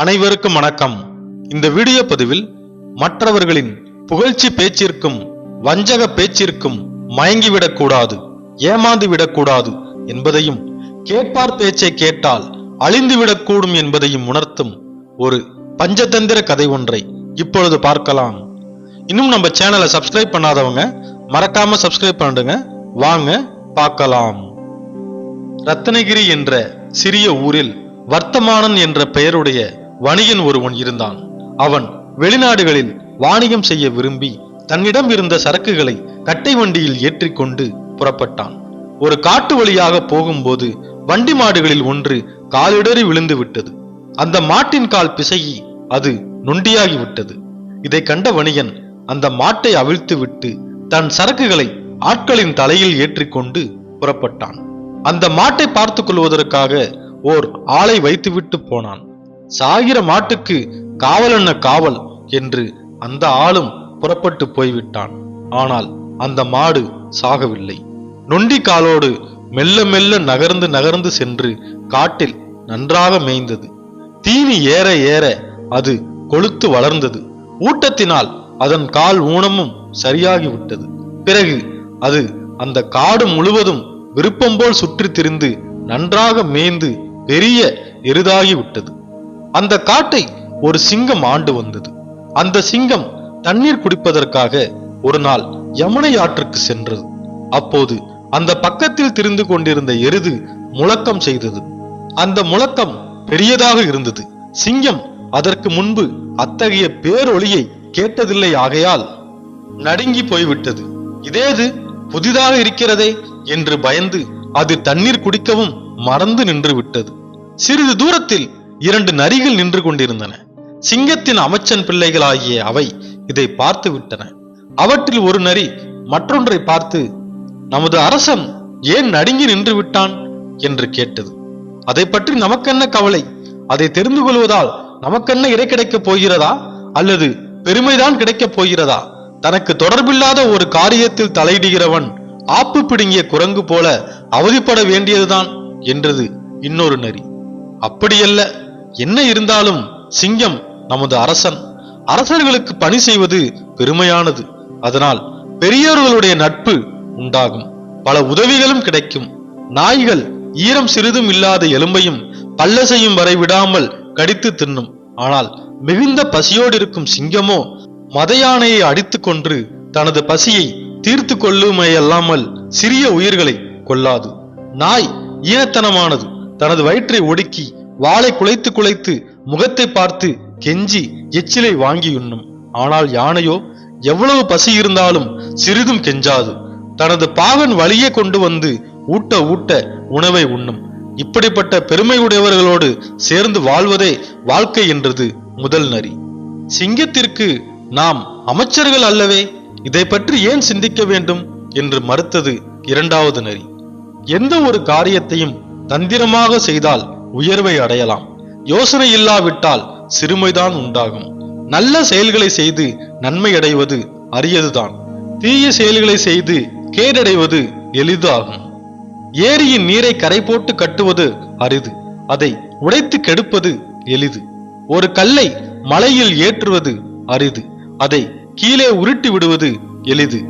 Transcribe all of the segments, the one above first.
அனைவருக்கும் வணக்கம். இந்த வீடியோ பதிவில் மற்றவர்களின் புகழ்ச்சி பேச்சிற்கும் வஞ்சக பேச்சிற்கும் மயங்கிவிடக் கூடாது ஏமாந்து விடக்கூடாது என்பதையும் கேட்பார் பேச்சை கேட்டால் அழிந்துவிடக்கூடும் என்பதையும் உணர்த்தும் ஒரு பஞ்சதந்திர கதை ஒன்றை இப்பொழுது பார்க்கலாம். இன்னும் நம்ம சேனலை சப்ஸ்கிரைப் பண்ணாதவங்க மறக்காம சப்ஸ்கிரைப் பண்ணிடுங்க வாங்க பார்க்கலாம். ரத்னகிரி என்ற சிறிய ஊரில் வர்த்தமானன் என்ற பெயருடைய வணிகன் ஒருவன் இருந்தான். அவன் வெளிநாடுகளில் வாணிகம் செய்ய விரும்பி தன்னிடம் இருந்த சரக்குகளை கட்டை வண்டியில் ஏற்றிக்கொண்டு புறப்பட்டான். ஒரு காட்டு வழியாக போகும்போது வண்டி மாடுகளில் ஒன்று காலிடறி விழுந்து விட்டது அந்த மாட்டின் கால் பிசகி அது நொண்டியாகி விட்டது இதை கண்ட வணிகன் அந்த மாட்டை அவிழ்த்து விட்டு தன் சரக்குகளை ஆட்களின் தலையில் ஏற்றிக்கொண்டு புறப்பட்டான். அந்த மாட்டை பார்த்துக் கொள்வதற்காக ஓர் ஆளை வைத்துவிட்டு போனான். சாகிற மாட்டுக்கு காவலன்ன காவல் என்று அந்த ஆளும் புறப்பட்டு போய்விட்டான். ஆனால் அந்த மாடு சாகவில்லை. நொண்டி காலோடு மெல்ல மெல்ல நகர்ந்து நகர்ந்து சென்று காட்டில் நன்றாக மேய்ந்தது. தீனி ஏற ஏற அது கொழுத்து வளர்ந்தது. ஊட்டத்தினால் அதன் கால் ஊனமும் சரியாகிவிட்டது பிறகு அது அந்த காடு முழுவதும் விருப்பம் போல் சுற்றித் திரிந்து நன்றாக மேய்ந்து பெரிய எருதாகி விட்டது. அந்த காட்டை ஒரு சிங்கம் ஆண்டு வந்தது. அந்த சிங்கம் தண்ணீர் குடிப்பதற்காக ஒரு நாள் யமுனை ஆற்றுக்கு சென்றது. அப்போது அந்த பக்கத்தில் திரிந்து கொண்டிருந்த எருது முழக்கம் செய்தது. அந்த முழக்கம் பெரியதாக இருந்தது. சிங்கம் அதற்கு முன்பு அத்தகைய பேரொளியை கேட்டதில்லை ஆகையால் நடுங்கி போய்விட்டது. இதேது புதிதாக இருக்கிறதே என்று பயந்து அது தண்ணீர் குடிக்கவும் மறந்து நின்று விட்டது. சிறிது தூரத்தில் இரண்டு நரிகள் நின்று கொண்டிருந்தன. சிங்கத்தின் அமைச்சன் பிள்ளைகளாகிய அவை இதை பார்த்து விட்டன. அவற்றில் ஒரு நரி மற்றொன்றை பார்த்து நமது அரசன் ஏன் நடுங்கி நின்று விட்டான்? என்று கேட்டது. அதை பற்றி நமக்கென்ன கவலை? அதை தெரிந்து கொள்வதால் நமக்கென்ன இறை கிடைக்கப் போகிறதா? அல்லது பெருமைதான் கிடைக்கப் போகிறதா? தனக்கு தொடர்பில்லாத ஒரு காரியத்தில் தலையிடுகிறவன் ஆப்பு பிடுங்கிய குரங்கு போல அவதிப்பட வேண்டியதுதான் என்றது இன்னொரு நரி. அப்படியல்ல. என்ன இருந்தாலும் சிங்கம் நமது அரசன். அரசர்களுக்கு பணி செய்வது பெருமையானது. அதனால் பெரியோர்களுடைய நட்பு உண்டாகும். பல உதவிகளும் கிடைக்கும். நாய்கள் ஈரம் சிறிதும் இல்லாத எலும்பையும் பல்லசையும் வரை விடாமல் கடித்து தின்னும். ஆனால் மிகுந்த பசியோடு இருக்கும் சிங்கமோ மத யானையை அடித்து கொன்று தனது பசியை தீர்த்து கொள்ளுமையல்லாமல் சிறிய உயிர்களை கொல்லாது நாய் ஈனத்தனமானது. தனது வயிற்றை ஒடுக்கி வாளை குலைத்து குலைத்து முகத்தை பார்த்து கெஞ்சி எச்சிலை வாங்கி உண்ணும். ஆனால் யானையோ எவ்வளவு பசி இருந்தாலும் சிறிதும் கெஞ்சாது. தனது பாகன் வழியே கொண்டு வந்து ஊட்ட ஊட்ட உணவை உண்ணும். இப்படிப்பட்ட பெருமையுடையவர்களோடு சேர்ந்து வாழ்வதே வாழ்க்கை என்றது முதல் நரி சிங்கத்திற்கு நாம் அமைச்சர்கள் அல்லவே இதை பற்றி ஏன் சிந்திக்க வேண்டும் என்று மறுத்தது இரண்டாவது நரி எந்த ஒரு காரியத்தையும் தந்திரமாக செய்தால் உயர்வை அடையலாம். யோசனை இல்லாவிட்டால் சிறுமைதான் உண்டாகும். நல்ல செயல்களை செய்து நன்மை அடைவது அரியதுதான். தீய செயல்களை செய்து கேடடைவது எளிதாகும். ஏரியின் நீரை கரை போட்டு கட்டுவது அரிது. அதை உடைத்து கெடுப்பது எளிது. ஒரு கல்லை மலையில் ஏற்றுவது அரிது. அதை கீழே உருட்டி விடுவது எளிது.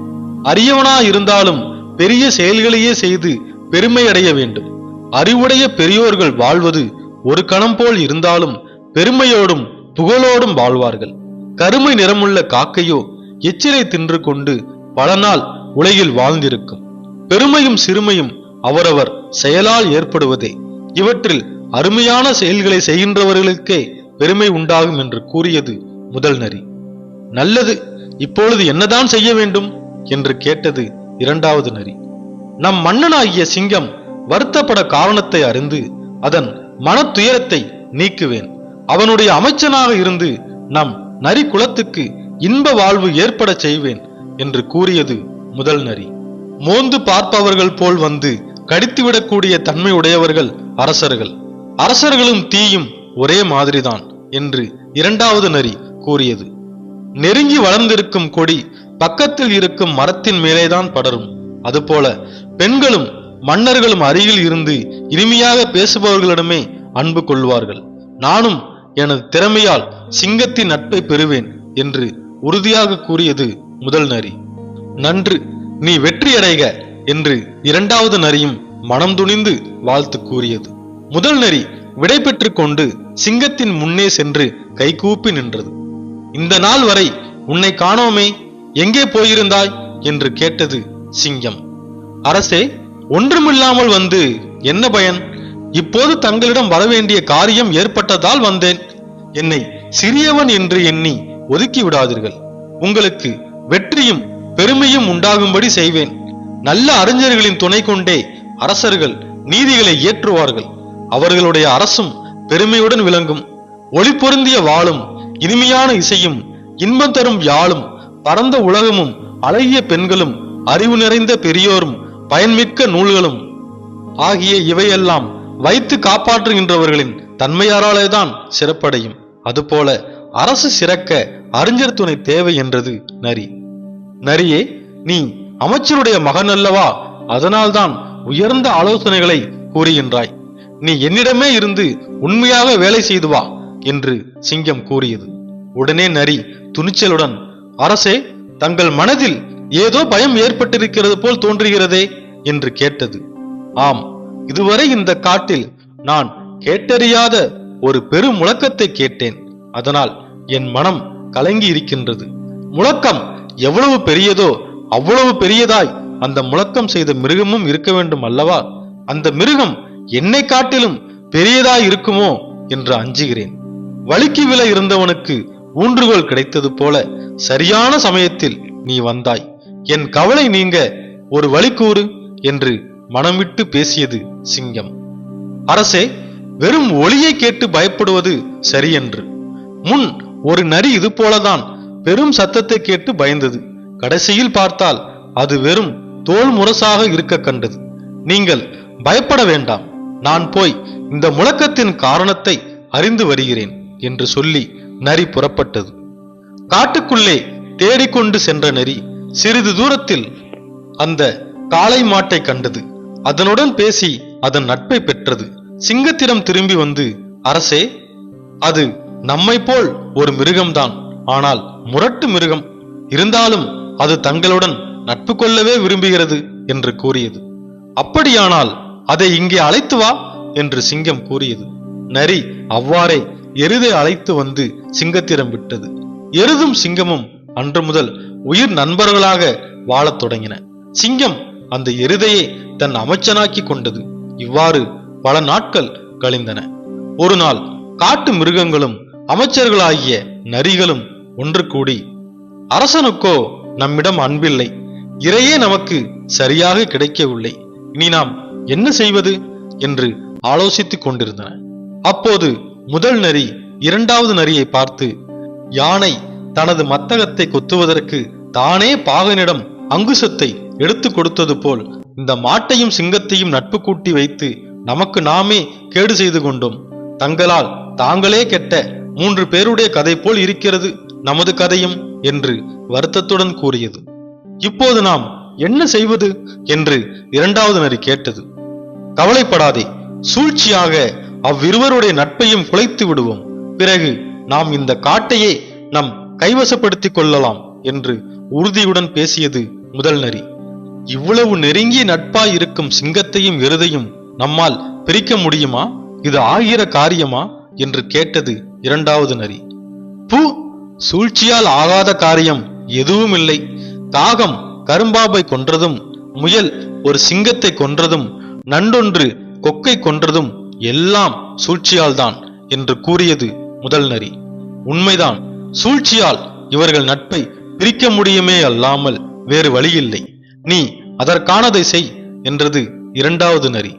அரியவனா இருந்தாலும் பெரிய செயல்களையே செய்து பெருமை அடைய வேண்டும். அறிவுடைய பெரியோர்கள் வாழ்வது ஒரு கணம் போல் இருந்தாலும் பெருமையோடும் புகழோடும் வாழ்வார்கள். கருமை நிறமுள்ள காக்கையோ எச்சிலை தின்று கொண்டு பல நாள் உலகில் வாழ்ந்திருக்கும். பெருமையும் சிறுமையும் அவரவர் செயலால் ஏற்படுவதே. இவற்றில் அருமையான செயல்களை செய்கின்றவர்களுக்கே பெருமை உண்டாகும் என்று கூறியது முதல் நரி. நல்லது இப்பொழுது என்னதான் செய்ய வேண்டும்? என்று கேட்டது இரண்டாவது நரி. நம் மன்னனாகிய சிங்கம் வருத்தப்பட காரணத்தை அறிந்து அதன் மன துயரத்தை நீக்குவேன். அவனுடைய அமைச்சனாக இருந்து நம் நரி குலத்துக்கு இன்ப வாழ்வு ஏற்பட செய்வேன் என்று கூறியது முதல் நரி. மோந்து பார்ப்பவர்கள் போல் வந்து கடித்துவிடக்கூடிய தன்மை உடையவர்கள் அரசர்கள். அரசர்களும் தீயும் ஒரே மாதிரிதான் என்று இரண்டாவது நரி கூறியது. நெருங்கி வளர்ந்திருக்கும் கொடி பக்கத்தில் இருக்கும் மரத்தின் மேலேதான் படரும். அதுபோல பெண்களும் மன்னர்களும் அருகில் இருந்து இனிமையாக பேசுபவர்களிடமே அன்பு கொள்வார்கள். நானும் எனது திறமையால் சிங்கத்தின் நட்பை பெறுவேன் என்று உறுதியாக கூறியது முதல் நரி. நன்று நீ வெற்றியடைக என்று இரண்டாவது நரியும் மனம் துணிந்து வாழ்த்து கூறியது. முதல் நரி விடை கொண்டு சிங்கத்தின் முன்னே சென்று கைகூப்பி நின்றது. இந்த நாள் வரை உன்னை காணோமே எங்கே போயிருந்தாய்? என்று கேட்டது சிங்கம். அரசே ஒன்றுமில்லாமல் வந்து என்ன பயன்? இப்போது தங்களிடம் வரவேண்டிய காரியம் ஏற்பட்டதால் வந்தேன். என்னை சிறியவன் என்று எண்ணி ஒதுக்கி விடாதீர்கள். உங்களுக்கு வெற்றியும் பெருமையும் உண்டாகும்படி செய்வேன். நல்ல அறிஞர்களின் துணை கொண்டே அரசர்கள் நீதிகளை இயற்றுவார்கள் அவர்களுடைய அரசும் பெருமையுடன் விளங்கும். ஒளி பொருந்திய வாளும் இனிமையான இசையும் இன்பம் தரும் யாழும் பரந்த உலகமும் அழகிய பெண்களும் அறிவு நிறைந்த பெரியோரும் பயன்மிக்க நூல்களும் ஆகிய இவையெல்லாம் வைத்து காப்பாற்றுகின்றவர்களின் தன்மையாராலேதான் சிறப்படையும். அதுபோல அரசு சிறக்க அறிஞர் துணை தேவை என்றது நரி. நரியே நீ அமைச்சருடைய மகன் அல்லவா அதனால்தான் உயர்ந்த ஆலோசனைகளை கூறுகின்றாய். நீ என்னிடமே இருந்து உண்மையாக வேலை செய்து வா என்று சிங்கம் கூறியது. உடனே நரி துணிச்சலுடன் அரசே தங்கள் மனதில் ஏதோ பயம் ஏற்பட்டிருக்கிறது போல் தோன்றுகிறதே என்று கேட்டது. ஆம் இதுவரை இந்த காட்டில் நான் கேட்டறியாத ஒரு பெரும் முழக்கத்தை கேட்டேன். அதனால் என் மனம் கலங்கி இருக்கின்றது முழக்கம் எவ்வளவு பெரியதோ அவ்வளவு பெரியதாய் அந்த முழக்கம் செய்த மிருகமும் இருக்க வேண்டும் அல்லவா? அந்த மிருகம் என்னை காட்டிலும் பெரியதாய் இருக்குமோ என்று அஞ்சுகிறேன். வலிக்கு வில இருந்தவனுக்கு ஊன்றுகோல் கிடைத்தது போல சரியான சமயத்தில் நீ வந்தாய். என் கவலை நீங்க ஒரு வழி கூறு என்று மனம் விட்டு பேசியது சிங்கம். அரசே வெறும் ஒளியை கேட்டு பயப்படுவது சரியென்று. முன் ஒரு நரி இது போலதான் பெரும் சத்தத்தை கேட்டு பயந்தது. கடைசியில் பார்த்தால் அது வெறும் தோல் முரசாக இருக்க கண்டது. நீங்கள் பயப்பட வேண்டாம். நான் போய் இந்த முழக்கத்தின் காரணத்தை அறிந்து வருகிறேன் என்று சொல்லி நரி புறப்பட்டது. காட்டுக்குள்ளே தேடிக்கொண்டு சென்ற நரி சிறிது தூரத்தில் அந்த காளை மாட்டை கண்டது. அதனுடன் பேசி அதன் நட்பை பெற்றது. சிங்கத்திடம் திரும்பி வந்து அரசே அது நம்மை போல் ஒரு மிருகம்தான். ஆனால் முரட்டு மிருகம். இருந்தாலும் அது தங்களுடன் நட்பு கொள்ளவே விரும்புகிறது என்று கூறியது. அப்படியானால் அதை இங்கே அழைத்து வா என்று சிங்கம் கூறியது. நரி அவ்வாறே எருதை அழைத்து வந்து சிங்கத்திடம் விட்டது. எருதும் சிங்கமும் அன்று முதல் உயிர் நண்பர்களாக வாழத் தொடங்கின. சிங்கம் அந்த எருதையை தன் அமைச்சனாக்கி கொண்டது. இவ்வாறு பல நாட்கள் கழிந்தன. ஒரு நாள் காட்டு மிருகங்களும் அமைச்சர்களாகிய நரிகளும் ஒன்று கூடி அரசனுக்கோ நம்மிடம் அன்பில்லை. இறையே நமக்கு சரியாக கிடைக்கவில்லை. இனி நாம் என்ன செய்வது? என்று ஆலோசித்துக் கொண்டிருந்தன. அப்போது முதல் நரி இரண்டாவது நரியை பார்த்து யானை தனது மத்தகத்தை கொத்துவதற்கு தானே பாகனிடம் அங்குசத்தை எடுத்து கொடுத்தது போல் இந்த மாட்டையும் சிங்கத்தையும் நட்பு கூட்டி வைத்து நமக்கு நாமே கேடு செய்து கொண்டோம். தங்களால் தாங்களே கெட்ட மூன்று பேருடைய கதை போல் இருக்கிறது நமது கதையும் என்று வருத்தத்துடன் கூறியது. இப்போது நாம் என்ன செய்வது என்று இரண்டாவது நரி கேட்டது. கவலைப்படாதே சூழ்ச்சியாக அவ்விருவருடைய நட்பையும் குலைத்து விடுவோம். பிறகு நாம் இந்த காட்டையே நம் கைவசப்படுத்திக் கொள்ளலாம் என்று உறுதியுடன் பேசியது முதல் நரி இவ்வளவு நெருங்கிய நட்பாய் இருக்கும் சிங்கத்தையும் எருதையும் நம்மால் பிரிக்க முடியுமா? இது ஆகிற காரியமா? என்று கேட்டது இரண்டாவது நரி பூ சூழ்ச்சியால் ஆகாத காரியம் எதுவும் இல்லை காகம் கரும்பாபை கொன்றதும் முயல் ஒரு சிங்கத்தை கொன்றதும் நண்டொன்று கொக்கை கொன்றதும் எல்லாம் சூழ்ச்சியால்தான் என்று கூறியது முதல் நரி உண்மைதான். சூழ்ச்சியால் இவர்கள் நட்பை பிரிக்க முடியுமே அல்லாமல் வேறு வழியில்லை. நீ அதற்கானதை செய் என்றது இரண்டாவது நரி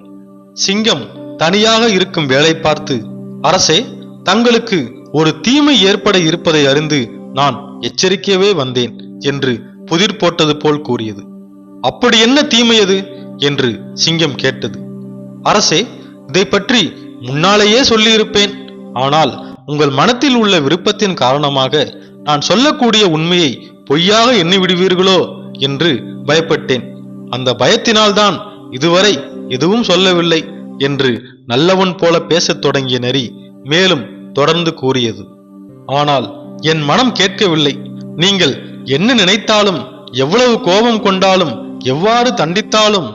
சிங்கம் தனியாக இருக்கும் வேலை பார்த்து அரசே தங்களுக்கு ஒரு தீமை ஏற்பட இருப்பதை அறிந்து நான் எச்சரிக்கவே வந்தேன் என்று புதிர் போட்டது போல் கூறியது. அப்படி என்ன தீமை அது? என்று சிங்கம் கேட்டது. அரசே இதை பற்றி முன்னாலேயே சொல்லியிருப்பேன். ஆனால் உங்கள் மனத்தில் உள்ள விருப்பத்தின் காரணமாக நான் சொல்லக்கூடிய உண்மையை பொய்யாக எண்ணி விடுவீர்களோ என்று பயப்பட்டேன். அந்த பயத்தினால்தான் இதுவரை எதுவும் சொல்லவில்லை என்று நல்லவன் போல பேசத் தொடங்கிய நரி மேலும் தொடர்ந்து கூறியது. ஆனால் என் மனம் கேட்கவில்லை. நீங்கள் என்ன நினைத்தாலும் எவ்வளவு கோபம் கொண்டாலும் எவ்வாறு தண்டித்தாலும்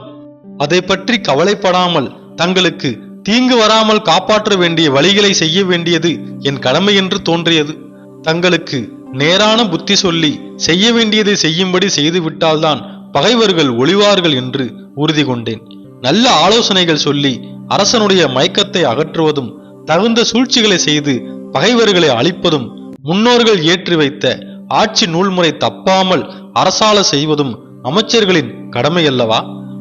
அதை பற்றி கவலைப்படாமல் தங்களுக்கு தீங்கு வராமல் காப்பாற்ற வேண்டிய வழிகளை செய்ய வேண்டியது என் கடமை என்று தோன்றியது. தங்களுக்கு நேரான புத்தி சொல்லி செய்ய வேண்டியதை செய்யும்படி செய்துவிட்டால்தான் பகைவர்கள் ஒளிவார்கள் என்று உறுதி கொண்டேன். நல்ல ஆலோசனைகள் சொல்லி அரசனுடைய மயக்கத்தை அகற்றுவதும் தகுந்த சூழ்ச்சிகளை செய்து பகைவர்களை அழிப்பதும் முன்னோர்கள் ஏற்றி வைத்த ஆட்சி நூல்முறை தப்பாமல் அரசாள செய்வதும் அமைச்சர்களின் கடமை அல்லவா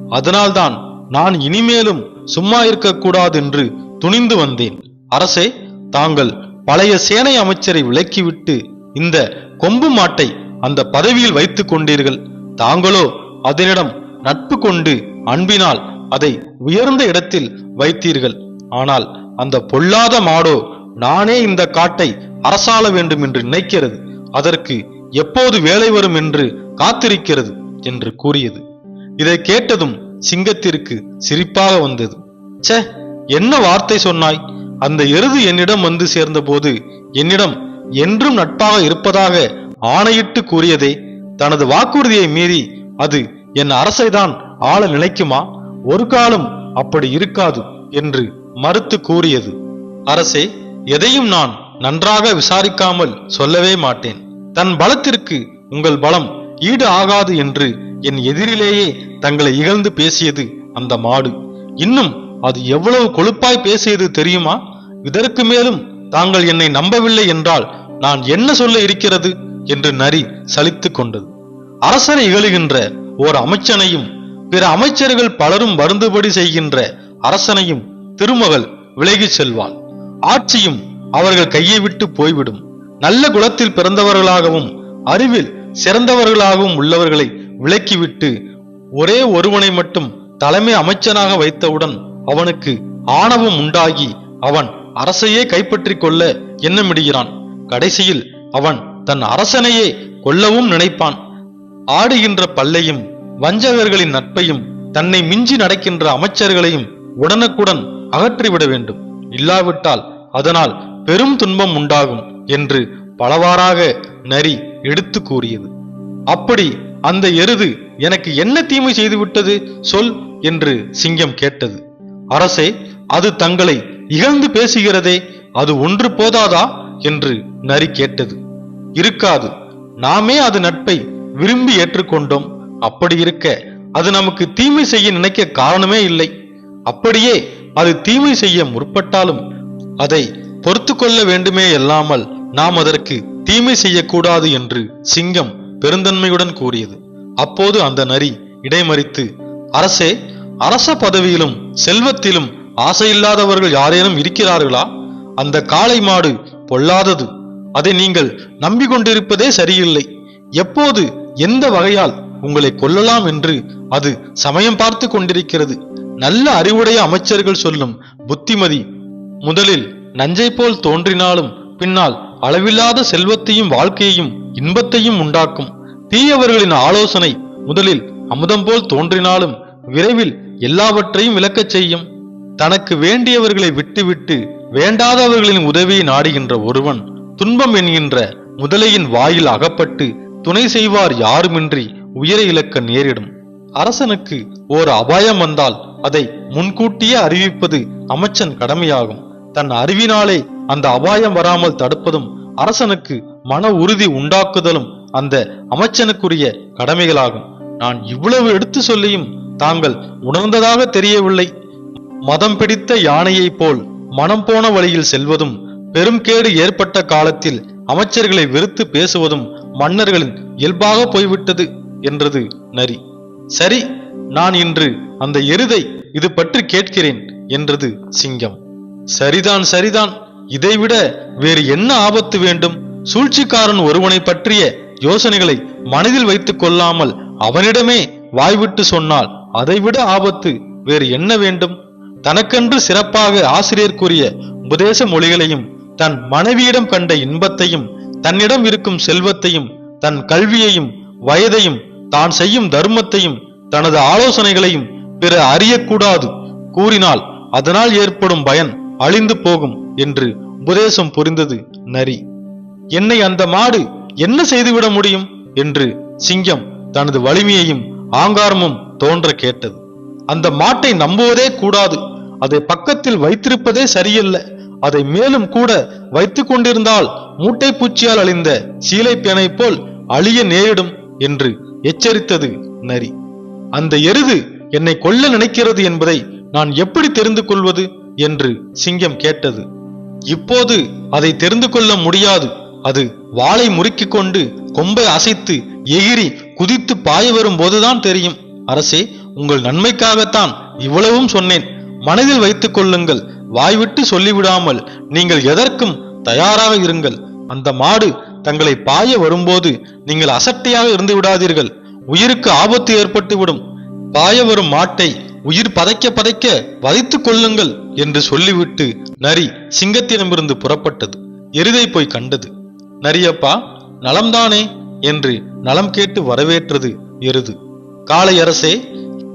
அதனால்தான் நான் இனிமேலும் சும்மா இருக்கக்கூடாது என்று துணிந்து வந்தேன். அரசே தாங்கள் பழைய சேனை அமைச்சரை விலக்கிவிட்டு இந்த கொம்பு மாட்டை அந்த பதவியில் வைத்துக் கொண்டீர்கள். தாங்களோ அதனிடம் நட்பு கொண்டு அன்பினால் அதை உயர்ந்த இடத்தில் வைத்தீர்கள். ஆனால் அந்த பொல்லாத மாடோ நானே இந்த காட்டை அரசாள வேண்டும் என்று நினைக்கிறது. அதற்கு எப்போது வேலை வரும் என்று காத்திருக்கிறது என்று கூறியது. இதை கேட்டதும் சிங்கத்திற்கு சிரிப்பாக வந்தது. ச்சே என்ன வார்த்தை சொன்னாய்? அந்த எருது என்னிடம் வந்து சேர்ந்தபோது என்னிடம் என்றும் நட்பாக இருப்பதாக ஆணையிட்டு கூறியதே தனது வாக்குறுதியை மீறி அது என் அரசைதான் ஆள நினைக்குமா? ஒரு காலம் அப்படி இருக்காது என்று மறுத்து கூறியது. அரசே எதையும் நான் நன்றாக விசாரிக்காமல் சொல்லவே மாட்டேன். தன் பலத்திற்கு உங்கள் பலம் ஈடு ஆகாது என்று என் எதிரிலேயே தங்களை இகழ்ந்து பேசியது அந்த மாடு. இன்னும் அது எவ்வளவு கொழுப்பாய் பேசியது தெரியுமா? இதற்கு மேலும் தாங்கள் என்னை நம்பவில்லை என்றால் நான் என்ன சொல்ல இருக்கிறது? என்று நரி சலித்து கொண்டது. அரசரை இகழுகின்ற ஓர் அமைச்சனையும் பிற அமைச்சர்கள் பலரும் வருந்துபடி செய்கின்ற அரசனையும் திருமகள் விலகிச் செல்வாள். ஆட்சியும் அவர்கள் கையை விட்டு போய்விடும். நல்ல குலத்தில் பிறந்தவர்களாகவும் அறிவில் சிறந்தவர்களாகவும் உள்ளவர்களை விலக்கிவிட்டு ஒரே ஒருவனை மட்டும் தலைமை அமைச்சனாக வைத்தவுடன் அவனுக்கு ஆணவம் உண்டாகி அவன் அரசையே கைப்பற்றிக் கொள்ள எண்ணமிடுகிறான். கடைசியில் அவன் தன் அரசனையே கொல்லவும் நினைப்பான். ஆடுகின்ற பல்லையும் வஞ்சகர்களின் நட்பையும் தன்னை மிஞ்சி நடக்கின்ற அமைச்சர்களையும் உடனுக்குடன் அகற்றிவிட வேண்டும். இல்லாவிட்டால் அதனால் பெரும் துன்பம் உண்டாகும் என்று பலவாறாக நரி எடுத்து கூறியது. அப்படி அந்த எருது எனக்கு என்ன தீமை செய்துவிட்டது சொல் என்று சிங்கம் கேட்டது. அரசே அது தங்களை இகழ்ந்து பேசுகிறதே அது ஒன்று போதாதா? என்று நரி கேட்டது. இருக்காது நாமே அது நட்பை விரும்பி ஏற்றுக்கொண்டோம். அப்படி இருக்க அது நமக்கு தீமை செய்ய நினைக்க காரணமே இல்லை. அப்படியே அது தீமை செய்ய முற்பட்டாலும் அதை பொறுத்து கொள்ள வேண்டுமே அல்லாமல் நாம் அதற்கு தீமை செய்யக்கூடாது என்று சிங்கம் பெருந்தன்மையுடன் கூறியது. அப்போது அந்த நரி இடைமறித்து அரசே அரச பதவியிலும் செல்வத்திலும் ஆசையில்லாதவர்கள் யாரேனும் இருக்கிறார்களா? அந்த காளை மாடு பொல்லாதது. அதை நீங்கள் நம்பிக்கொண்டிருப்பதே சரியில்லை. எப்போது எந்த வகையால் உங்களை கொல்லலாம் என்று அது சமயம் பார்த்து கொண்டிருக்கிறது. நல்ல அறிவுடைய அமைச்சர்கள் சொல்லும் புத்திமதி முதலில் நஞ்சை போல் தோன்றினாலும் பின்னால் அளவில்லாத செல்வத்தையும் வாழ்க்கையையும் இன்பத்தையும் உண்டாக்கும். தீயவர்களின் ஆலோசனை முதலில் அமுதம் போல் தோன்றினாலும் விரைவில் எல்லாவற்றையும் விளக்கச் செய்யும். தனக்கு வேண்டியவர்களை விட்டுவிட்டு வேண்டாதவர்களின் உதவியை நாடுகின்ற ஒருவன் துன்பம் என்கின்ற முதலையின் வாயில் அகப்பட்டு துணை செய்வார் யாருமின்றி உயிரை இழக்க நேரிடும். அரசனுக்கு ஓர் அபாயம் வந்தால் அதை முன்கூட்டியே அறிவிப்பது அமைச்சன் கடமையாகும். தன் அறிவினாலே அந்த அபாயம் வராமல் தடுப்பதும் அரசனுக்கு மன உறுதி உண்டாக்குதலும் அந்த அமைச்சனுக்குரிய கடமைகளாகும். நான் இவ்வளவு எடுத்து சொல்லியும் தாங்கள் உணர்ந்ததாக தெரியவில்லை. மதம் பிடித்த யானையைப் போல் மனம் போன வழியில் செல்வதும் பெரும் கேடு ஏற்பட்ட காலத்தில் அமைச்சர்களை வெறுத்து பேசுவதும் மன்னர்களின் இயல்பாக போய்விட்டது என்றது நரி. சரி நான் இன்று அந்த எருதை இது பற்றி கேட்கிறேன் என்றது சிங்கம். சரிதான் சரிதான். இதைவிட வேறு என்ன ஆபத்து வேண்டும்? சூழ்ச்சிக்காரன் ஒருவனை பற்றிய யோசனைகளை மனதில் வைத்துக் கொள்ளாமல் அவனிடமே வாய்விட்டு சொன்னால் அதைவிட ஆபத்து வேறு என்ன வேண்டும்? தனக்கென்று சிறப்பாக ஆசிரியர் கூறிய உபதேச மொழிகளையும் தன் மனைவியிடம் கண்ட இன்பத்தையும் தன்னிடம் இருக்கும் செல்வத்தையும் தன் கல்வியையும் வயதையும் தான் செய்யும் தர்மத்தையும் தனது ஆலோசனைகளையும் பிற அறியக்கூடாது. கூறினால் அதனால் ஏற்படும் பயன் அழிந்து போகும் என்று உபதேசம் புரிந்தது நரி. என்னை அந்த மாடு என்ன செய்துவிட முடியும்? என்று சிங்கம் தனது வலிமையையும் ஆங்காரமும் தோன்ற கேட்டது. அந்த மாட்டை நம்புவதே கூடாது. அதை பக்கத்தில் வைத்திருப்பதே சரியல்ல. அதை மேலும் கூட வைத்து கொண்டிருந்தால் மூட்டை பூச்சியால் அழிந்த சீலை பேனை போல் அழிய நேரிடும் என்று எச்சரித்தது நரி. அந்த எருது என்னை கொல்ல நினைக்கிறது என்பதை நான் எப்படி தெரிந்து கொள்வது? என்று சிங்கம் கேட்டது. இப்போது அதை தெரிந்து கொள்ள முடியாது. அது வாளை முறுக்கிக் கொண்டு கொம்பை அசைத்து எகிரி குதித்து பாய வரும் போதுதான் தெரியும். அரசே உங்கள் நன்மைக்காகத்தான் இவ்வளவும் சொன்னேன். மனதில் வைத்துக் கொள்ளுங்கள். வாய்விட்டு சொல்லிவிடாமல் நீங்கள் எதற்கும் தயாராக இருங்கள். அந்த மாடு தங்களை பாய வரும்போது நீங்கள் அசட்டையாக இருந்து விடாதீர்கள். உயிருக்கு ஆபத்து ஏற்பட்டுவிடும். பாய வரும் மாட்டை உயிர் பதைக்க பதைக்க வதைத்துக் கொள்ளுங்கள் என்று சொல்லிவிட்டு நரி சிங்கத்திடமிருந்து புறப்பட்டது. எருதை போய் கண்டது. நரியப்பா நலம்தானே என்று நலம் கேட்டு வரவேற்றது எருது. காளை அரசே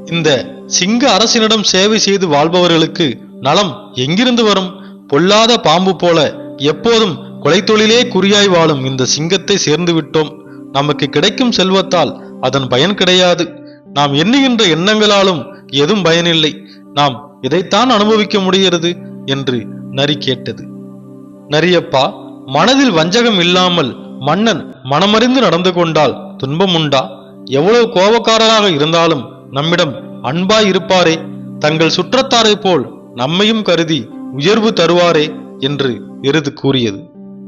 இந்த சிங்க அரசினிடம் சேவை செய்து வாழ்பவர்களுக்கு நலம் எங்கிருந்து வரும்? பொல்லாத பாம்பு போல எப்போதும் கொலை தொழிலே குறியாய் வாழும் இந்த சிங்கத்தை சேர்ந்து விட்டோம். நமக்கு கிடைக்கும் செல்வத்தால் அதன் பயன் கிடையாது. நாம் எண்ணுகின்ற எண்ணங்களாலும் எதுவும் பயனில்லை. நாம் இதைத்தான் அனுபவிக்க முடிகிறது என்று நரி கேட்டது. நரியப்பா மனதில் வஞ்சகம் இல்லாமல் மன்னன் மனமறிந்து நடந்து கொண்டால் துன்பம் உண்டா? எவ்வளவு கோபக்காரராக இருந்தாலும் நம்மிடம் அன்பாய் இருப்பாரே. தங்கள் சுற்றத்தாரை போல் நம்மையும் கருதி உயர்வு தருவாரே என்று எருது கூறியது.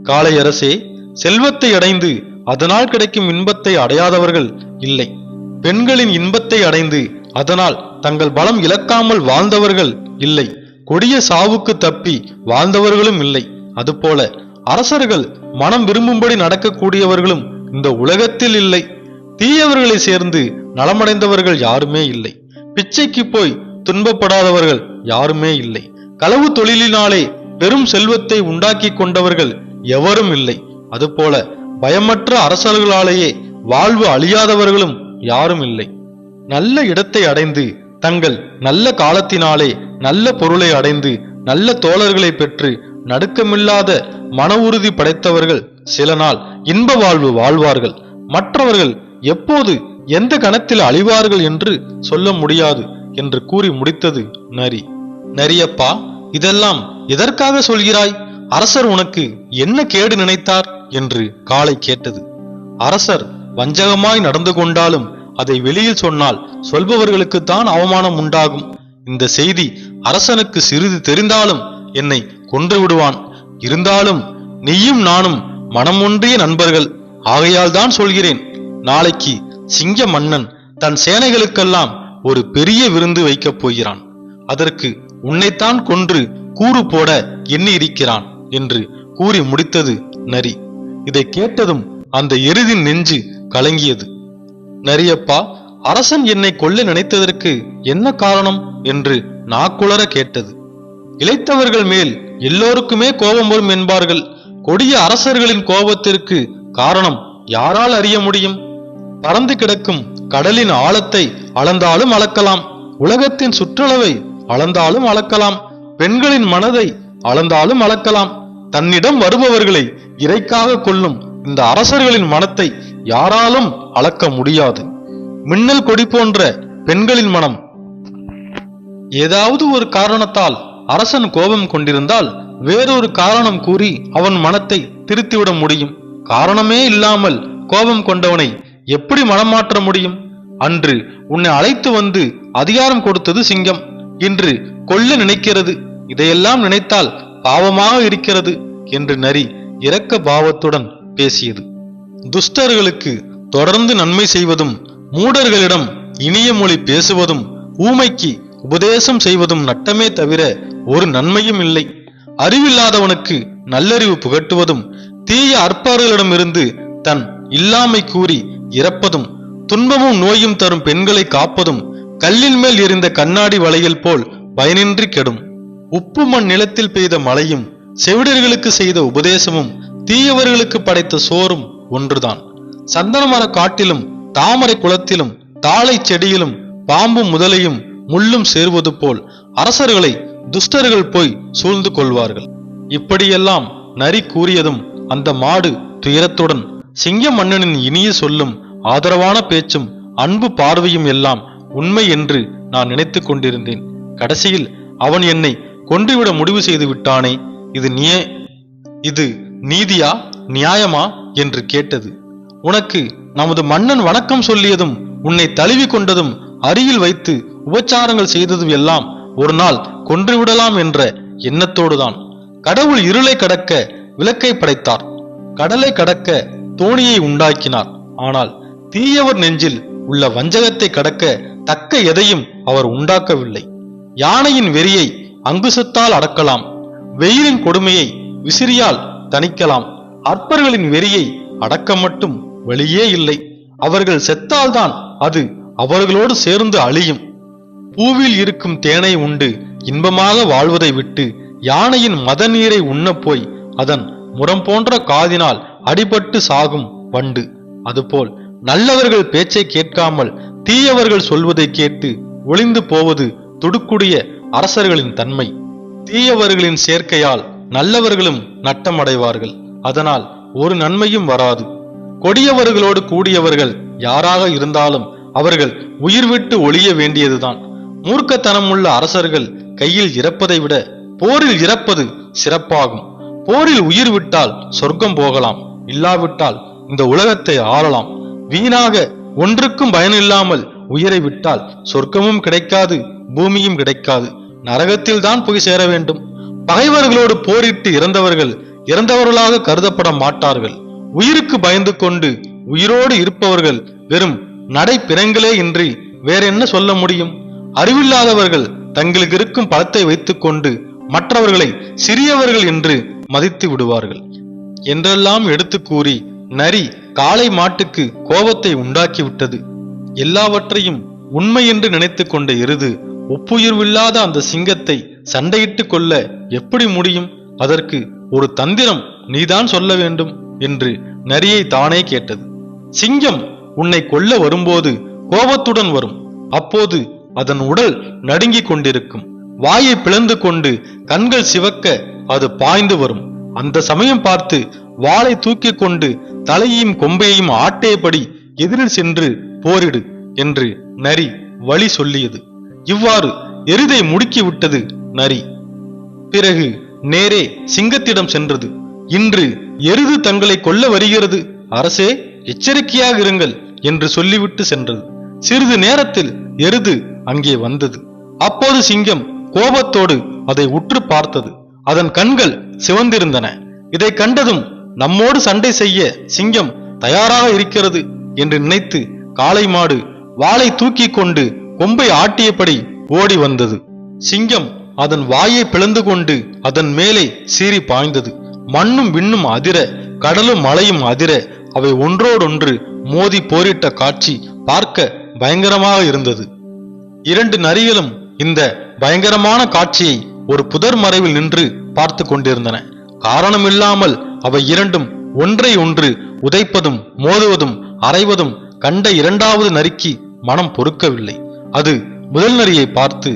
காளை அரசே செல்வத்தை அடைந்து அதனால் கிடைக்கும் இன்பத்தை அடையாதவர்கள் இல்லை. பெண்களின் இன்பத்தை அடைந்து அதனால் தங்கள் பலம் இழக்காமல் வாழ்ந்தவர்கள் இல்லை. கொடிய சாவுக்கு தப்பி வாழ்ந்தவர்களும் இல்லை. அதுபோல அரசர்கள் மனம் விரும்பும்படி நடக்கக்கூடியவர்களும் இந்த உலகத்தில் இல்லை. தீயவர்களை சேர்ந்து நலமடைந்தவர்கள் யாருமே இல்லை. பிச்சைக்கு போய் துன்பப்படாதவர்கள் யாருமே இல்லை. களவு தொழிலினாலே பெரும் செல்வத்தை உண்டாக்கி கொண்டவர்கள் எவரும் இல்லை. அதுபோல பயமற்ற அரசர்களாலேயே வாழ்வு அழியாதவர்களும் யாரும் இல்லை. நல்ல இடத்தை அடைந்து தங்கள் நல்ல காலத்தினாலே நல்ல பொருளை அடைந்து நல்ல தோழர்களை பெற்று நடுக்கமில்லாத மன உறுதி படைத்தவர்கள் சில நாள் இன்ப வாழ்வு வாழ்வார்கள். மற்றவர்கள் எப்போது எந்த கணத்தில் அழிவார்கள் என்று சொல்ல முடியாது என்று கூறி முடித்தது நரி. நரியப்பா இதெல்லாம் எதற்காக சொல்கிறாய்? அரசர் உனக்கு என்ன கேடு நினைத்தார்? என்று காளை கேட்டது. அரசர் வஞ்சகமாய் நடந்து கொண்டாலும் அதை வெளியில் சொன்னால் சொல்பவர்களுக்குத்தான் அவமானம் உண்டாகும். இந்த செய்தி அரசனுக்கு சிறிது தெரிந்தாலும் என்னை கொன்று விடுவான். இருந்தாலும் நீயும் நானும் மனம் ஒன்றிய நண்பர்கள். ஆகையால் தான் சொல்கிறேன் நாளைக்கு சிங்க மன்னன் தன் சேனைகளுக்கெல்லாம் ஒரு பெரிய விருந்து வைக்கப் போகிறான். அதற்கு உன்னைத்தான் கொன்று கூறு போட எண்ணி இருக்கிறான் என்று கூறி முடித்தது நரி. இதை கேட்டதும் அந்த எருதின் நெஞ்சு கலங்கியது. நரியப்பா அரசன் என்னை கொல்ல நினைத்ததற்கு என்ன காரணம் என்று நாக்குளர கேட்டது. இழைத்தவர்கள் மேல் எல்லோருக்குமே கோபம் வரும் என்பார்கள். கொடிய அரசர்களின் கோபத்திற்கு காரணம் யாரால் அறிய முடியும்? பறந்து கிடக்கும் கடலின் ஆழத்தை அளந்தாலும் அளக்கலாம். உலகத்தின் சுற்றளவை அளந்தாலும் அளக்கலாம். பெண்களின் மனதை அளந்தாலும் அளக்கலாம். தன்னிடம் வருபவர்களை இறைக்காக கொள்ளும் இந்த அரசர்களின் மனத்தை யாராலும் அளக்க முடியாது. மின்னல் கொடி போன்ற பெண்களின் மனம். ஏதாவது ஒரு காரணத்தால் அரசன் கோபம் கொண்டிருந்தால் வேறொரு காரணம் கூறி அவன் மனத்தை திருத்திவிட முடியும். காரணமே இல்லாமல் கோபம் கொண்டவனை எப்படி மனம் மாற்ற முடியும்? அன்று உன்னை அழைத்து வந்து அதிகாரம் கொடுத்தது சிங்கம். இன்று கொல்ல நினைக்கிறது. இதையெல்லாம் நினைத்தால் பாவமாக இருக்கிறது என்று நரி இரக்க பாவத்துடன் பேசியது. துஷ்டர்களுக்கு தொடர்ந்து நன்மை செய்வதும் மூடர்களிடம் இனிய மொழி பேசுவதும் ஊமைக்கு உபதேசம் செய்வதும் நட்டமே தவிர ஒரு நன்மையும் இல்லை. அறிவில்லாதவனுக்கு நல்லறிவு புகட்டுவதும் தீய அற்பார்களிடமிருந்து தன் இல்லாமை கூறி இறப்பதும் துன்பமும் நோயும் தரும் பெண்களை காப்பதும் கல்லின் மேல் எரிந்த கண்ணாடி வளையல் போல் பயனின்றி கெடும். உப்பு மண் நிலத்தில் பெய்த மழையும் செவிடர்களுக்கு செய்த உபதேசமும் தீயவர்களுக்கு படைத்த சோறும் ஒன்றுதான். சந்தனமர காட்டிலும் தாமரை குளத்திலும் தாளை செடியிலும் பாம்பும் முதலையும் முள்ளும் சேர்வது போல் அரசர்களை துஷ்டர்கள் போய் சூழ்ந்து கொள்வார்கள். இப்படியெல்லாம் நரி கூறியதும் அந்த மாடு துயரத்துடன் சிங்க மன்னனின் இனிய சொல்லும் ஆதரவான பேச்சும் அன்பு பார்வையும் எல்லாம் உண்மை என்று நான் நினைத்துக் கொண்டிருந்தேன். கடைசியில் அவன் என்னை கொன்றுவிட முடிவு செய்து விட்டானே இது நீ இது நீதியா? நியாயமா என்று கேட்டது. உனக்கு நமது மன்னன் வணக்கம் சொல்லியதும் உன்னை தழுவி கொண்டதும் அருகில் வைத்து உபச்சாரங்கள் செய்ததும் எல்லாம் ஒரு நாள் கொன்றுவிடலாம் என்ற எண்ணத்தோடுதான். கடவுள் இருளை கடக்க விளக்கை படைத்தார். கடலை கடக்க தோணியை உண்டாக்கினார். ஆனால் தீயவர் நெஞ்சில் உள்ள வஞ்சகத்தை கடக்க தக்க எதையும் அவர் உண்டாக்கவில்லை. யானையின் வெறியை அங்குசத்தால் அடக்கலாம். வெயிலின் கொடுமையை விசிறியால் தணிக்கலாம். அற்பர்களின் வெறியை அடக்க மட்டும் வழியே இல்லை. அவர்கள் செத்தால்தான் அது அவர்களோடு சேர்ந்து அழியும். பூவில் இருக்கும் தேனை உண்டு இன்பமாக வாழ்வதை விட்டு யானையின் மத நீரை உண்ணப்போய் அதன் முரம் போன்ற காதினால் அடிபட்டு சாகும் வண்டு. அதுபோல் நல்லவர்கள் பேச்சை கேட்காமல் தீயவர்கள் சொல்வதை கேட்டு ஒளிந்து போவது துடுக்குடைய அரசர்களின் தன்மை. தீயவர்களின் சேர்க்கையால் நல்லவர்களும் நட்டமடைவார்கள். அதனால் ஒரு நன்மையும் வராது. கொடியவர்களோடு கூடியவர்கள் யாராக இருந்தாலும் அவர்கள் உயிர் விட்டு ஒளிய வேண்டியதுதான். மூர்க்கத்தனமுள்ள அரசர்கள் கையில் இறப்பதை விட போரில் இறப்பது சிறப்பாகும். போரில் உயிர் விட்டால் சொர்க்கம் போகலாம். இல்லாவிட்டால் இந்த உலகத்தை ஆளலாம். வீணாக ஒன்றுக்கும் பயனில்லாமல் உயிரை விட்டால் சொர்க்கமும் கிடைக்காது பூமியும் கிடைக்காது. நரகத்தில் தான் போய் சேர வேண்டும். பகைவர்களோடு போரிட்டு இறந்தவர்கள் இறந்தவர்களாக கருதப்பட மாட்டார்கள். உயிருக்கு பயந்து கொண்டு உயிரோடு இருப்பவர்கள் வெறும் நடை பிறங்களே இன்றி வேற என்ன சொல்ல முடியும்? அறிவில்லாதவர்கள் தங்களுக்கு இருக்கும் பலத்தை வைத்துக்கொண்டு மற்றவர்களை சிறியவர்கள் என்று மதித்து விடுவார்கள். என்றெல்லாம் எடுத்து கூறி நரி காளை மாட்டுக்கு கோபத்தை உண்டாக்கிவிட்டது. எல்லாவற்றையும் உண்மை என்று நினைத்து கொண்ட எருது ஒப்புயிர்வில்லாத அந்த சிங்கத்தை சண்டையிட்டு கொள்ள எப்படி முடியும்? அதற்கு ஒரு தந்திரம் நீதான் சொல்ல வேண்டும் என்று நரியை தானே கேட்டது. சிங்கம் உன்னை கொல்ல வரும்போது கோபத்துடன் வரும். அப்போது அதன் உடல் நடுங்கிக் கொண்டிருக்கும். வாயை பிளந்து கொண்டு கண்கள் சிவக்க அது பாய்ந்து வரும். அந்த சமயம் பார்த்து வாளை தூக்கி கொண்டு தலையையும் கொம்பையையும் ஆட்டியபடி எதிரில் சென்று போரிடு என்று நரி வழி சொல்லியது. இவ்வாறு எருதை முடுக்கி விட்டது நரி. பிறகு நேரே சிங்கத்திடம் சென்றது. இன்று எருது தங்களை கொல்ல வருகிறது. அரசே எச்சரிக்கையாக இருங்கள் என்று சொல்லிவிட்டு சென்றது. சிறிது நேரத்தில் எருது அங்கே வந்தது. அப்போது சிங்கம் கோபத்தோடு அதை உற்று பார்த்தது. அதன் கண்கள் சிவந்திருந்தன. இதை கண்டதும் நம்மோடு சண்டை செய்ய சிங்கம் தயாராக இருக்கிறது என்று நினைத்து காளை மாடு வாளை தூக்கி கொண்டு கொம்பை ஆட்டியபடி ஓடி வந்தது. சிங்கம் அதன் வாயை பிளந்து கொண்டு அதன் மேலே சீறி பாய்ந்தது. மண்ணும் விண்ணும் அதிர கடலும் மலையும் அதிர அவை ஒன்றோடொன்று மோதி போரிட்ட காட்சி பார்க்க பயங்கரமாக இருந்தது. இரண்டு நரிகளும் இந்த பயங்கரமான காட்சியை ஒரு புதர் மறைவில் நின்று பார்த்து கொண்டிருந்தன. காரணமில்லாமல் அவை இரண்டும் ஒன்றை ஒன்று உதைப்பதும் மோதுவதும் அரைவதும் கண்ட இரண்டாவது நரிக்கு மனம் பொறுக்கவில்லை. அது முதல் நரியை பார்த்து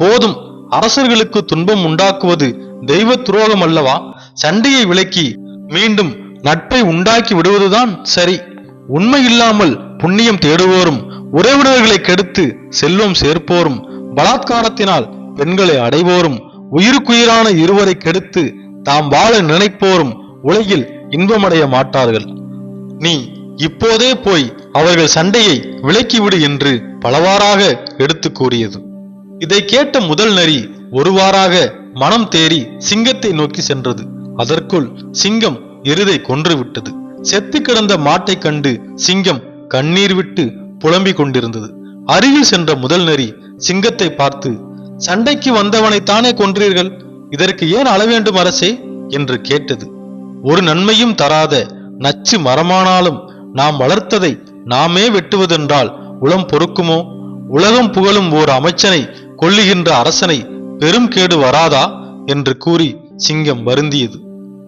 போதும் அரசர்களுக்கு துன்பம் உண்டாக்குவது தெய்வ துரோகம் அல்லவா? சண்டையை விலக்கி மீண்டும் நட்பை உண்டாக்கி விடுவதுதான் சரி. உண்மை இல்லாமல் புண்ணியம் தேடுவோரும் உறவினர்களை கெடுத்து செல்வம் சேர்ப்போரும் பலாத்காரத்தினால் பெண்களை அடைவோரும் உயிருக்குயிரான இருவரை கெடுத்து தாம் வாழ நினைப்போரும் உலகில் இன்பமடைய மாட்டார்கள். நீ இப்போதே போய் அவர்கள் சண்டையை விலக்கிவிடு என்று பலவாறாக எடுத்து கூறியது. இதை கேட்ட முதல் நரி ஒருவாறாக மனம் தேறி சிங்கத்தை நோக்கி சென்றது. அதற்குள் சிங்கம் எருதை கொன்று விட்டது செத்து கிடந்த மாட்டை கண்டு சிங்கம் கண்ணீர் விட்டு புலம்பிக் கொண்டிருந்தது. அருகில் சென்ற முதல் நரி சிங்கத்தை பார்த்து சண்டைக்கு வந்தவனை தானே கொன்றீர்கள்? இதற்கு ஏன் அள வேண்டும் அரசே? என்று கேட்டது. ஒரு நன்மையும் தராத நச்சு மரமானாலும் நாம் வளர்த்ததை நாமே வெட்டுவதென்றால் உளம் பொறுக்குமோ? உலகம் புகழும் ஓர் அமைச்சனை கொல்லுகின்ற அரசனை பெரும் கேடு வராதா? என்று கூறி சிங்கம் வருந்தியது.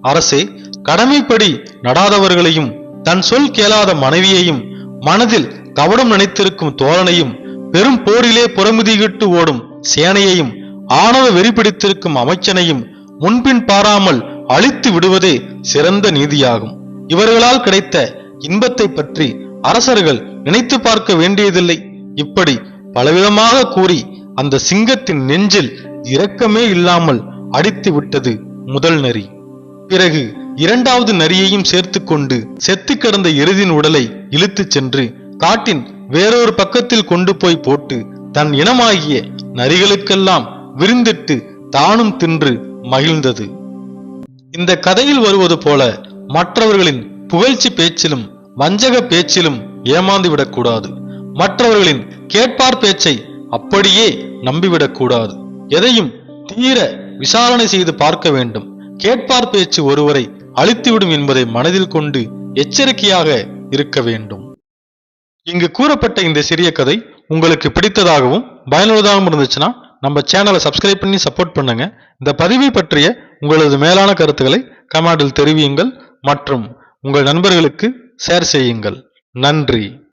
அரசே கடமைப்படி நடாதவர்களையும் தன் சொல் கேளாத மனைவியையும் மனதில் கவடம் நினைத்திருக்கும் தோழனையும் பெரும் போரிலே புறமுதிகிட்டு ஓடும் சேனையையும் ஆணவ வெறி பிடித்திருக்கும் அமைச்சனையும் முன்பின் பாராமல் அழித்து விடுவதே சிறந்த நீதியாகும். இவர்களால் கிடைத்த இன்பத்தை பற்றி அரசர்கள் நினைத்து பார்க்க வேண்டியதில்லை. இப்படி பலவிதமாக கூறி அந்த சிங்கத்தின் நெஞ்சில் இரக்கமே இல்லாமல் அடித்து விட்டது முதல் நரி. பிறகு இரண்டாவது நரியையும் சேர்த்துக்கொண்டு செத்து கிடந்த எருதின் உடலை இழுத்துச் சென்று காட்டின் வேறொரு பக்கத்தில் கொண்டு போய் போட்டு தன் இனமாகிய நரிகளுக்கெல்லாம் விருந்திட்டு தானும் தின்று மகிழ்ந்தது. இந்த கதையில் வருவது போல மற்றவர்களின் புகழ்ச்சி பேச்சிலும் வஞ்சக பேச்சிலும் ஏமாந்து விடக்கூடாது. மற்றவர்களின் கேட்பார் பேச்சை அப்படியே நம்பிவிடக்கூடாது. எதையும் தீர விசாரணை செய்து பார்க்க வேண்டும். கேட்பார் பேச்சு ஒருவரை அழித்துவிடும் என்பதை மனதில் கொண்டு எச்சரிக்கையாக இருக்க வேண்டும். இங்கு கூறப்பட்ட இந்த சிறிய கதை உங்களுக்கு பிடித்ததாகவும் பயனுள்ளதாகவும் இருந்துச்சுன்னா நம்ம சேனலை சப்ஸ்கிரைப் பண்ணி சப்போர்ட் பண்ணுங்க. இந்த பதிவை பற்றிய உங்களது மேலான கருத்துக்களை கமெண்டில் தெரிவியுங்கள் மற்றும் உங்கள் நண்பர்களுக்கு ஷேர் செய்யுங்கள். நன்றி.